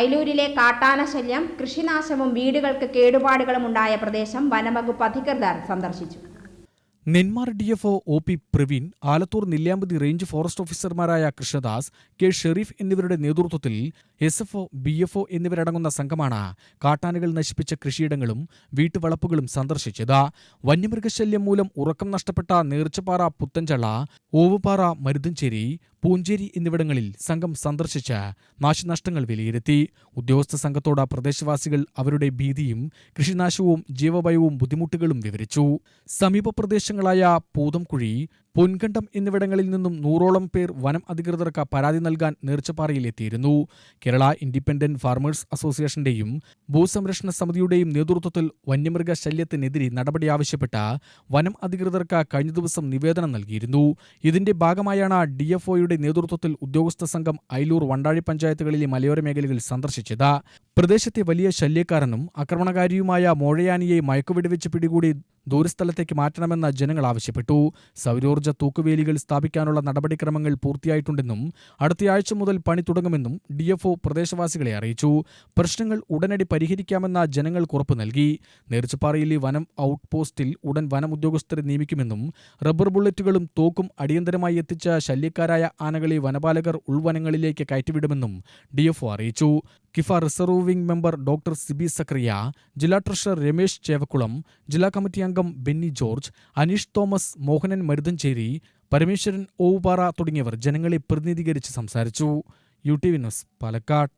ഐലൂരിലെ കാട്ടാന ശല്യം കൃഷിനാശവും വീടുകൾക്ക് കേടുപാടുകളും ഉണ്ടായ പ്രദേശം വനംവകുപ്പ് അധികൃതർ സന്ദർശിച്ചു. Nenmara D F O P Praveen Alathur Nelliyampathy range forest ഓഫീസർമാരായ കൃഷ്ണദാസ് കെ ഷെരീഫ് എന്നിവരുടെ നേതൃത്വത്തിൽ S F O B F O എന്നിവരടങ്ങുന്ന സംഘമാണ് കാട്ടാനകൾ നശിപ്പിച്ച കൃഷിയിടങ്ങളും വീട്ടുവളപ്പുകളും സന്ദർശിച്ചത്. വന്യമൃഗശല്യം മൂലം ഉറക്കം നഷ്ടപ്പെട്ട നേർച്ചപ്പാറ പുത്തഞ്ചള ഓവുപാറ മരുതഞ്ചേരി പൂഞ്ചേരി എന്നിവിടങ്ങളിൽ സംഘം സന്ദർശിച്ച് നാശനഷ്ടങ്ങൾ വിലയിരുത്തി. ഉദ്യോഗസ്ഥ സംഘത്തോട് പ്രദേശവാസികൾ അവരുടെ ഭീതിയും കൃഷിനാശവും ജീവഭയവും ബുദ്ധിമുട്ടുകളും വിവരിച്ചു. സമീപ പ്രദേശങ്ങളായ പൂതംകുഴി പൊൻകണ്ടം എന്നിവിടങ്ങളിൽ നിന്നും നൂറോളം പേർ വനം അധികൃതർക്ക് പരാതി നൽകാൻ നേർച്ചപ്പാറയിലെത്തിയിരുന്നു കേരള ഇൻഡിപെൻഡന്റ് ഫാർമേഴ്സ് അസോസിയേഷന്റെയും ഭൂസംരക്ഷണ സമിതിയുടെയും നേതൃത്വത്തിൽ വന്യമൃഗ ശല്യത്തിനെതിരെ നടപടി ആവശ്യപ്പെട്ട് വനം അധികൃതർക്ക് കഴിഞ്ഞ ദിവസം നിവേദനം നൽകിയിരുന്നു. ഇതിന്റെ ഭാഗമായാണ് ഡി എഫ് ഒയുടെ നേതൃത്വത്തിൽ ഉദ്യോഗസ്ഥ സംഘം അയലൂർ വണ്ടാഴി പഞ്ചായത്തുകളിലെ മലയോര മേഖലകൾ സന്ദർശിച്ചത്. പ്രദേശത്തെ വലിയ ശല്യക്കാരനും ആക്രമണകാരിയുമായ മോഴയാനിയെ മയക്കുവെടിവെച്ച് പിടികൂടി ദൂരസ്ഥലത്തേക്ക് മാറ്റണമെന്ന് ജനങ്ങൾ ആവശ്യപ്പെട്ടു. സൗരോർജ തൂക്കുവേലികൾ സ്ഥാപിക്കാനുള്ള നടപടിക്രമങ്ങൾ പൂർത്തിയായിട്ടുണ്ടെന്നും അടുത്തയാഴ്ച മുതൽ പണി തുടങ്ങുമെന്നും ഡിഎഫ്ഒ പ്രദേശവാസികളെ അറിയിച്ചു. പ്രശ്നങ്ങൾ ഉടനടി പരിഹരിക്കാമെന്ന ജനങ്ങൾ ഉറപ്പു നൽകി. നേർച്ചപ്പാറയിലെ വനം ഔട്ട് പോസ്റ്റിൽ ഉടൻ വനം ഉദ്യോഗസ്ഥരെ നിയമിക്കുമെന്നും റബ്ബർ ബുള്ളറ്റുകളും തോക്കും അടിയന്തരമായി എത്തിച്ച ശല്യക്കാരായ ആനകളെ വനപാലകർ ഉൾവനങ്ങളിലേക്ക് കയറ്റിവിടുമെന്നും ഡിഎഫ്ഒ അറിയിച്ചു. Kifa reserve wing member doctor Siby Zacharia ജില്ലാ ട്രഷറർ രമേശ് ചേവക്കുളം ജില്ലാ കമ്മിറ്റി അംഗം ബെന്നി ജോർജ് അനീഷ് തോമസ് മോഹനൻ മരുതഞ്ചേരി പരമേശ്വരൻ ഓവുപാറ തുടങ്ങിയവർ ജനങ്ങളെ പ്രതിനിധീകരിച്ച് സംസാരിച്ചു. U T V news Palakkad.